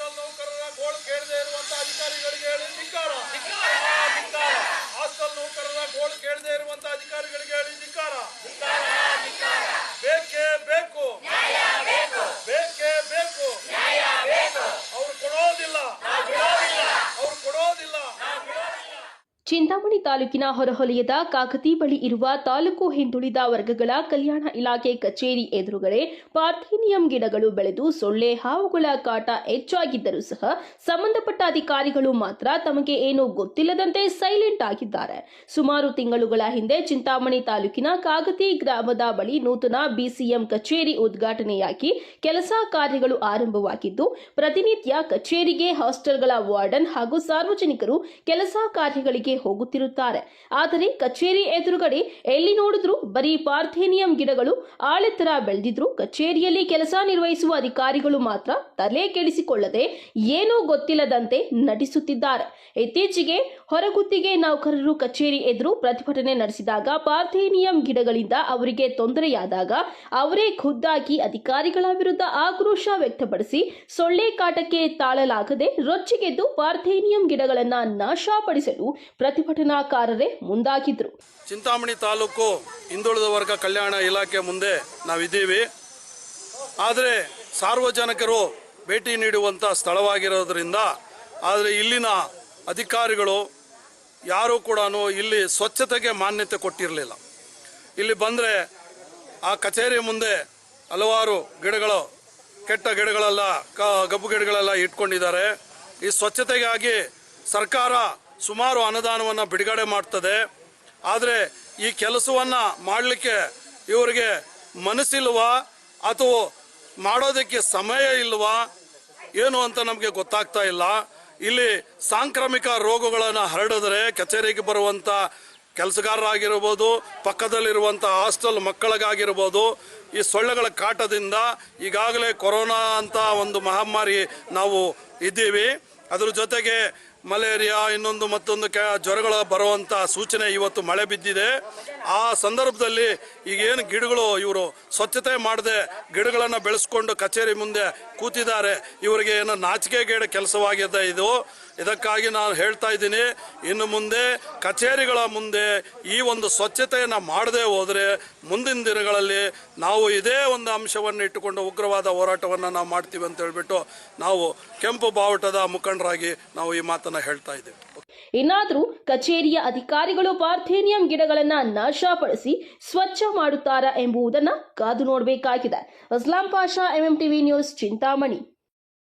Hostel ನೌಕರರ ಚಿಂತಾಮಣಿ ತಾಲೂಕಿನ ಹೊರಹೊಲಯದ ಕಾಕತಿ ಬಳಿ ಇರುವ ತಾಲೂಕು ಹಿಂದುಳಿದ ವರ್ಗಗಳ ಕಲ್ಯಾಣ ಇಲಾಖೆ ಕಚೇರಿ ಎದುರುಗಡೆ ಪಾರ್ಥೀನಿಯಂ ಗಿಡಗಳು ಬೆಳೆದು ಸೊಳ್ಳೆ ಹಾವುಗಳ ಕಾಟ ಹೆಚ್ಚಾಗಿದ್ದರೂ ಸಹ ಸಂಬಂಧಪಟ್ಟ ಅಧಿಕಾರಿಗಳು ಮಾತ್ರ ತಮಗೆ ಏನೂ ಗೊತ್ತಿಲ್ಲದಂತೆ ಸೈಲೆಂಟ್ ಆಗಿದ್ದಾರೆ. ಸುಮಾರು ತಿಂಗಳುಗಳ ಹಿಂದೆ ಚಿಂತಾಮಣಿ ತಾಲೂಕಿನ ಕಾಗತಿ ಗ್ರಾಮದ ಬಳಿ ನೂತನ ಬಿಸಿಎಂ ಕಚೇರಿ ಉದ್ಘಾಟನೆಯಾಗಿ ಕೆಲಸ ಕಾರ್ಯಗಳು ಆರಂಭವಾಗಿದ್ದು, ಪ್ರತಿನಿತ್ಯ ಕಚೇರಿಗೆ ಹಾಸ್ಟೆಲ್ಗಳ ವಾರ್ಡನ್ ಹಾಗೂ ಸಾರ್ವಜನಿಕರು ಕೆಲಸ ಕಾರ್ಯಗಳಿಗೆ ಹೋಗುತ್ತಿರುತ್ತಾರೆ. ಆದರೆ ಕಚೇರಿ ಎದುರುಗಡೆ ಎಲ್ಲಿ ನೋಡಿದ್ರು ಬರೀ ಪಾರ್ಥೇನಿಯಂ ಗಿಡಗಳು, ಆಳೆತ್ತರ ಬೆಳೆದಿದ್ರು ಕಚೇರಿಯಲ್ಲಿ ಕೆಲಸ ನಿರ್ವಹಿಸುವ ಅಧಿಕಾರಿಗಳು ಮಾತ್ರ ತಲೆ ಕೆಡಿಸಿಕೊಳ್ಳದೆ ಏನೂ ಗೊತ್ತಿಲ್ಲದಂತೆ ನಟಿಸುತ್ತಿದ್ದಾರೆ. ಇತ್ತೀಚೆಗೆ ಹೊರಗುತ್ತಿಗೆ ನೌಕರರು ಕಚೇರಿ ಎದುರು ಪ್ರತಿಭಟನೆ ನಡೆಸಿದಾಗ ಪಾರ್ಥೇನಿಯಂ ಗಿಡಗಳಿಂದ ಅವರಿಗೆ ತೊಂದರೆಯಾದಾಗ ಅವರೇ ಖುದ್ದಾಗಿ ಅಧಿಕಾರಿಗಳ ವಿರುದ್ಧ ಆಕ್ರೋಶ ವ್ಯಕ್ತಪಡಿಸಿ ಸೊಳ್ಳೆ ಕಾಟಕ್ಕೆ ತಾಳಲಾಗದೆ ರೊಚ್ಚಿಗೆದ್ದು ಪಾರ್ಥೇನಿಯಂ ಗಿಡಗಳನ್ನ ನಾಶಪಡಿಸಲು ಪ್ರತಿಭಟನಾಕಾರರೇ ಮುಂದಾಗಿದ್ರು. ಚಿಂತಾಮಣಿ ತಾಲೂಕು ಹಿಂದುಳಿದ ವರ್ಗ ಕಲ್ಯಾಣ ಇಲಾಖೆ ಮುಂದೆ ನಾವಿದ್ದೀವಿ. ಆದರೆ ಸಾರ್ವಜನಿಕರು ಭೇಟಿ ನೀಡುವಂಥ ಸ್ಥಳವಾಗಿರೋದ್ರಿಂದ, ಆದರೆ ಇಲ್ಲಿನ ಅಧಿಕಾರಿಗಳು ಯಾರೂ ಕೂಡ ಇಲ್ಲಿ ಸ್ವಚ್ಛತೆಗೆ ಮಾನ್ಯತೆ ಕೊಟ್ಟಿರಲಿಲ್ಲ. ಇಲ್ಲಿ ಬಂದರೆ ಆ ಕಚೇರಿ ಮುಂದೆ ಹಲವಾರು ಗಿಡಗಳು, ಕೆಟ್ಟ ಗಿಡಗಳೆಲ್ಲ, ಕ, ಗಬ್ಬು ಗಿಡಗಳೆಲ್ಲ ಇಟ್ಕೊಂಡಿದ್ದಾರೆ. ಈ ಸ್ವಚ್ಛತೆಗಾಗಿ ಸರ್ಕಾರ ಸುಮಾರು ಅನುದಾನವನ್ನು ಬಿಡುಗಡೆ ಮಾಡ್ತದೆ. ಆದರೆ ಈ ಕೆಲಸವನ್ನು ಮಾಡಲಿಕ್ಕೆ ಇವರಿಗೆ ಮನಸ್ಸಿಲ್ವಾ? ಅಥವಾ ಮಾಡೋದಕ್ಕೆ ಸಮಯ ಇಲ್ವಾ? ಏನು ಅಂತ ನಮಗೆ ಗೊತ್ತಾಗ್ತಾ ಇಲ್ಲ. ಇಲ್ಲಿ ಸಾಂಕ್ರಾಮಿಕ ರೋಗಗಳನ್ನು ಹರಡಿದ್ರೆ ಕಚೇರಿಗೆ ಬರುವಂಥ ಕೆಲಸಗಾರರಾಗಿರ್ಬೋದು ಪಕ್ಕದಲ್ಲಿರುವಂಥ ಹಾಸ್ಟೆಲ್ ಮಕ್ಕಳಿಗಾಗಿರ್ಬೋದು, ಈ ಸೊಳ್ಳೆಗಳ ಕಾಟದಿಂದ ಈಗಾಗಲೇ ಕೊರೋನಾ ಅಂತ ಒಂದು ಮಹಾಮಾರಿ ನಾವು ಇದ್ದೀವಿ. ಅದರ ಜೊತೆಗೆ ಮಲೇರಿಯಾ, ಇನ್ನೊಂದು ಮತ್ತೊಂದು ಕ, ಜ್ವರಗಳು ಬರುವಂಥ ಸೂಚನೆ ಇವತ್ತು ಮಳೆ ಬಿದ್ದಿದೆ. ಆ ಸಂದರ್ಭದಲ್ಲಿ ಈಗೇನು ಗಿಡಗಳು ಇವರು ಸ್ವಚ್ಛತೆ ಮಾಡದೆ ಗಿಡಗಳನ್ನು ಬೆಳೆಸ್ಕೊಂಡು ಕಚೇರಿ ಮುಂದೆ ಕೂತಿದ್ದಾರೆ. ಇವರಿಗೆ ಏನು ನಾಚಿಕೆಗೇಡ ಕೆಲಸವಾಗಿದೆ ಇದು. ಇದಕ್ಕಾಗಿ ನಾನು ಹೇಳ್ತಾ ಇದ್ದೀನಿ, ಇನ್ನು ಮುಂದೆ ಕಚೇರಿಗಳ ಮುಂದೆ ಈ ಒಂದು ಸ್ವಚ್ಛತೆಯನ್ನು ಮಾಡದೇ ಹೋದರೆ ಮುಂದಿನ ದಿನಗಳಲ್ಲಿ ನಾವು ಇದೇ ಒಂದು ಅಂಶವನ್ನು ಇಟ್ಟುಕೊಂಡು ಉಗ್ರವಾದ ಹೋರಾಟವನ್ನು ನಾವು ಮಾಡ್ತೀವಿ ಅಂತ ಹೇಳ್ಬಿಟ್ಟು ನಾವು ಕೆಂಪು ಬಾವುಟದ ಮುಖಂಡರಾಗಿ ನಾವು ಈ ಮಾತನ್ನು ಹೇಳ್ತಾ ಇದ್ದೀವಿ. ಇನ್ನಾದರೂ ಕಚೇರಿಯ ಅಧಿಕಾರಿಗಳು ಪಾರ್ಥೇನಿಯಂ ಗಿಡಗಳನ್ನ ನಾಶಪಡಿಸಿ ಸ್ವಚ್ಛ ಮಾಡುತ್ತಾರಾ ಎಂಬುದನ್ನು ಕಾದು ನೋಡಬೇಕಾಗಿದೆ. Aslam Pasha MM TV news Chintamani.